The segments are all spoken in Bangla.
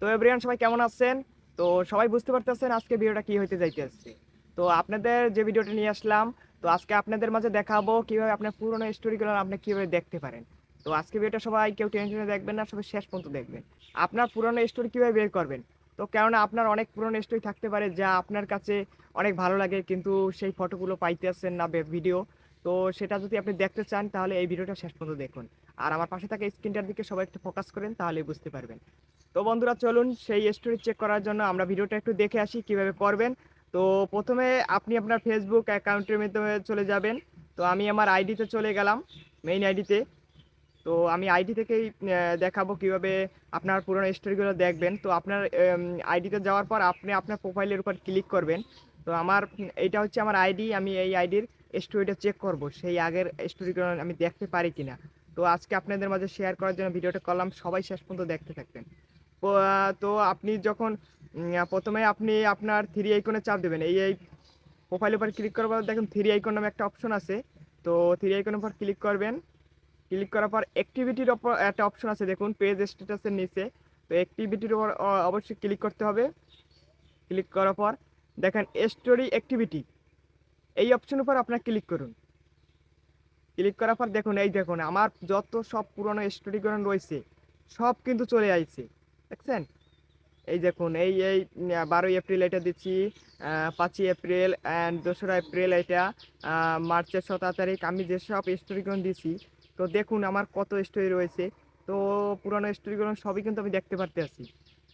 তো এভরিওয়ান, সবাই কেমন আছেন? তো সবাই বুঝতে পারতেছেন আজকে ভিডিওটা কি হইতে যাইতে আসছে তো আপনাদের যে ভিডিওটা নিয়ে আসলাম, তো আজকে আপনাদের মাঝে দেখাবো কীভাবে আপনার পুরোনো স্টোরিগুলো আপনি কীভাবে দেখতে পারেন। তো আজকে ভিডিওটা সবাই কেউ টেনশনে দেখবেন না, সবাই শেষ পর্যন্ত দেখবেন। আপনার পুরোনো স্টোরি কীভাবে বের করবেন? তো কেননা আপনার অনেক পুরনো স্টোরি থাকতে পারে যা আপনার কাছে অনেক ভালো লাগে, কিন্তু সেই ফটোগুলো পাইতে আসছেন না ভিডিও তো সেটা যদি আপনি দেখতে চান, তাহলে এই ভিডিওটা শেষ পর্যন্ত দেখুন। আর আমার পাশে থাকা স্ক্রিনটার দিকে সবাই একটু ফোকাস করেন তাহলে বুঝতে পারবেন। তো বন্ধুরা, চলুন সেই স্টোরি চেক করার জন্য আমরা ভিডিওটা একটু দেখে আসি কীভাবে করবেন। তো প্রথমে আপনি আপনার ফেসবুক অ্যাকাউন্টের মাধ্যমে চলে যাবেন। তো আমি আমার আইডিতে চলে গেলাম মেইন আইডিতে তো। আমি আইডি থেকেই দেখাবো কীভাবে আপনার পুরোনো স্টোরিগুলো দেখবেন। তো আপনার আইডিতে যাওয়ার পর আপনি আপনার প্রোফাইলের উপর ক্লিক করবেন। তো আমার এইটা হচ্ছে আমার আইডি আমি এই আইডির স্টোরিটা চেক করব, সেই আগের স্টোরিগুলো আমি দেখতে পারি কিনা। তো আজকে আপনাদের মাঝে শেয়ার করার জন্য ভিডিওটা করলাম। সবাই শেষ পর্যন্ত দেখতে থাকবেন। তো, আপনি যখন প্রথমে আপনি আপনার থ্রি আইকনে চাপ দেবেন। এই এই প্রোফাইলের উপর ক্লিক করার পর দেখুন থ্রি আইকন নামে একটা অপশন আছে। তো থ্রি আইকনের উপর ক্লিক করবেন। ক্লিক করার পর অ্যাক্টিভিটির ওপর একটা অপশন আছে। দেখুন পেজ স্ট্যাটাসের নিচে। তো অ্যাক্টিভিটির উপর অবশ্যই ক্লিক করতে হবে। ক্লিক করার পর দেখেন স্টোরি অ্যাক্টিভিটি এই অপশন উপর আপনার ক্লিক করুন। ক্লিক করার পর দেখুন এই দেখুন আমার যত সব পুরনো স্টোরিগুলো রয়েছে সব কিন্তু চলে আইছে। দেখছেন? এই দেখুন, এই এই বারোই এপ্রিল এটা দিচ্ছি পাঁচই এপ্রিল অ্যান্ড দোসরা এপ্রিল এটা মার্চের সতেরো তারিখ। আমি যেসব স্টোরিগুলো দিছি, তো দেখুন আমার কত স্টোরি রয়েছে। তো পুরনো স্টোরিগুলো সবই কিন্তু আমি দেখতে পারতে আছি।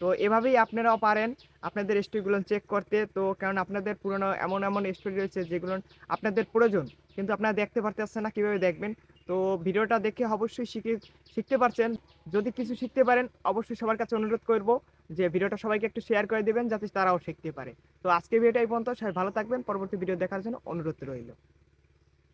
তো এভাবেই আপনারাও পারেন আপনাদের স্টোরিগুলো চেক করতে। তো কারণ আপনাদের পুরনো এমন এমন স্টোরি রয়েছে যেগুলো আপনাদের প্রয়োজন, কিন্তু আপনারা দেখতে পারতে আসছে না, কীভাবে দেখবেন? তো ভিডিওটা দেখে অবশ্যই শিখে, শিখতে পারছেন। যদি কিছু শিখতে পারেন, অবশ্যই সবার কাছে অনুরোধ করব যে ভিডিওটা সবাইকে একটু শেয়ার করে দেবেন, যাতে তারাও শিখতে পারে। তো আজকে ভিডিওটাই পর্যন্ত, সবাই ভালো থাকবেন। পরবর্তী ভিডিও দেখার জন্য অনুরোধ রইল।